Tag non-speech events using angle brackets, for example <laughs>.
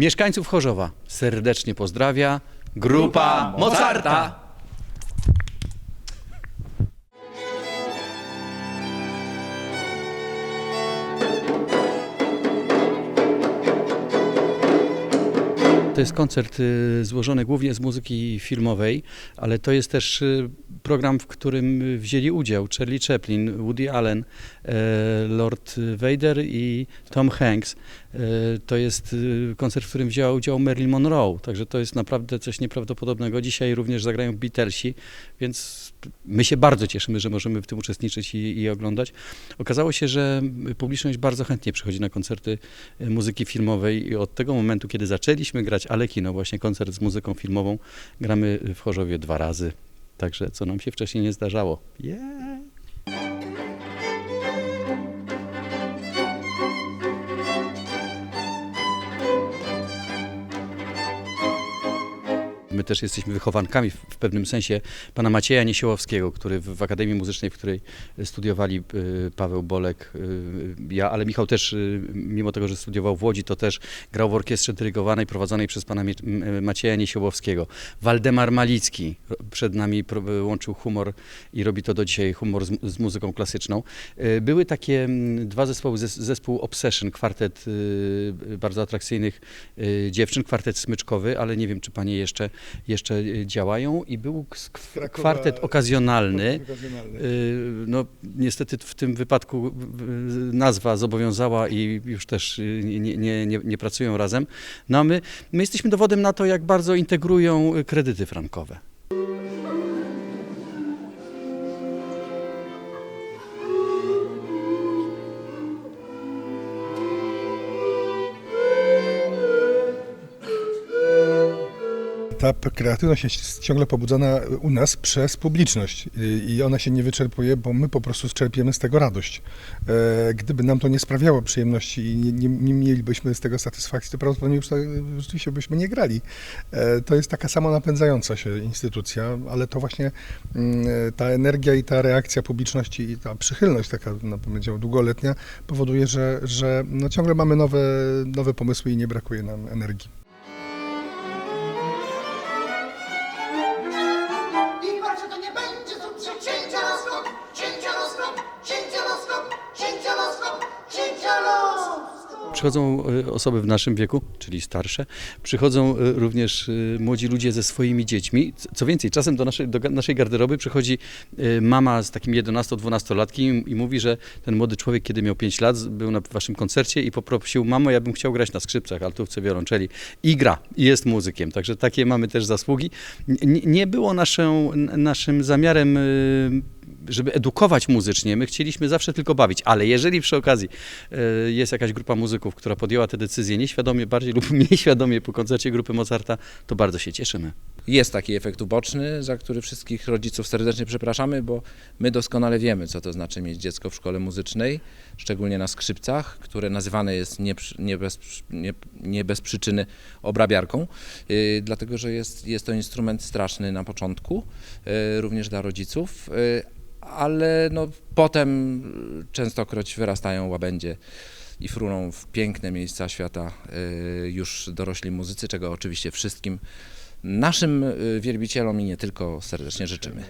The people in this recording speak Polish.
Mieszkańców Chorzowa serdecznie pozdrawia grupa Mozarta. To jest koncert y, złożony głównie z muzyki filmowej, ale to jest też y, program, w którym wzięli udział Charlie Chaplin, Woody Allen, e, Lord Vader i Tom Hanks. E, To jest y, koncert, w którym wzięła udział Marilyn Monroe, także to jest naprawdę coś nieprawdopodobnego. Dzisiaj również zagrają Beatlesi, więc my się bardzo cieszymy, że możemy w tym uczestniczyć i, i oglądać. Okazało się, że publiczność bardzo chętnie przychodzi na koncerty y, muzyki filmowej i od tego momentu, kiedy zaczęliśmy grać Alekino, właśnie koncert z muzyką filmową, gramy w Chorzowie dwa razy. Także co nam się wcześniej nie zdarzało. Yeah. My też jesteśmy wychowankami w pewnym sensie pana Macieja Niesiołowskiego, który w, Akademii Muzycznej, w której studiowali y, Paweł Bolek, y, ja, ale Michał też, y, mimo tego, że studiował w Łodzi, to też grał w orkiestrze dyrygowanej, prowadzonej przez pana Macieja Niesiołowskiego. Waldemar Malicki przed nami łączył humor i robi to do dzisiaj humor z, z muzyką klasyczną. Były takie dwa zespoły, zes- zespół Obsession, kwartet bardzo atrakcyjnych dziewczyn, kwartet smyczkowy, ale nie wiem, czy panie jeszcze, jeszcze y, działają i był Krakowa- kwartet okazjonalny. Okazjonalny. Y, No, niestety w tym wypadku nazwa zobowiązała i już też y, nie, nie, nie, nie pracują razem. No my, my jesteśmy dowodem na to, jak bardzo integrują y, kredyty frankowe. Ta kreatywność jest ciągle pobudzana u nas przez publiczność I- ona się nie wyczerpuje, bo my po prostu czerpiemy z tego radość. E, Gdyby nam to nie sprawiało przyjemności i nie, nie, nie mielibyśmy z tego satysfakcji, to prawdopodobnie już tak, rzeczywiście byśmy nie grali. E, To jest taka sama napędzająca się instytucja, ale to właśnie mm, ta energia i ta reakcja publiczności i ta przychylność taka, no, długoletnia powoduje, że, że no, ciągle mamy nowe, nowe pomysły i nie brakuje nam energii. Przychodzą y, osoby w naszym wieku, czyli starsze, przychodzą y, również y, młodzi ludzie ze swoimi dziećmi. Co więcej, czasem do naszej, do naszej garderoby przychodzi mama z takim 11-12-latkiem i mówi, że ten młody człowiek, kiedy miał 5 lat, był na waszym koncercie i poprosił, mamo, ja bym chciał grać na skrzypcach, altówce, wiolonczeli. I gra, i jest muzykiem. Także takie mamy też zasługi. Nie było naszą, naszym zamiarem żeby edukować muzycznie, my chcieliśmy zawsze tylko bawić, ale jeżeli przy okazji e, jest jakaś grupa muzyków, która podjęła te decyzje nieświadomie, bardziej lub <laughs> mniej świadomie po koncercie grupy Mozarta, to bardzo się cieszymy. Jest taki efekt uboczny, za który wszystkich rodziców serdecznie przepraszamy, bo my doskonale wiemy, co to znaczy mieć dziecko w szkole muzycznej, szczególnie na skrzypcach, które nazywane jest nie, nie, bez, nie, nie bez przyczyny obrabiarką, yy, dlatego że jest, jest to instrument straszny na początku, yy, również dla rodziców, yy, ale no, potem częstokroć wyrastają łabędzie i fruną w piękne miejsca świata yy, już dorośli muzycy, czego oczywiście wszystkim naszym y, wielbicielom i nie tylko serdecznie życzymy.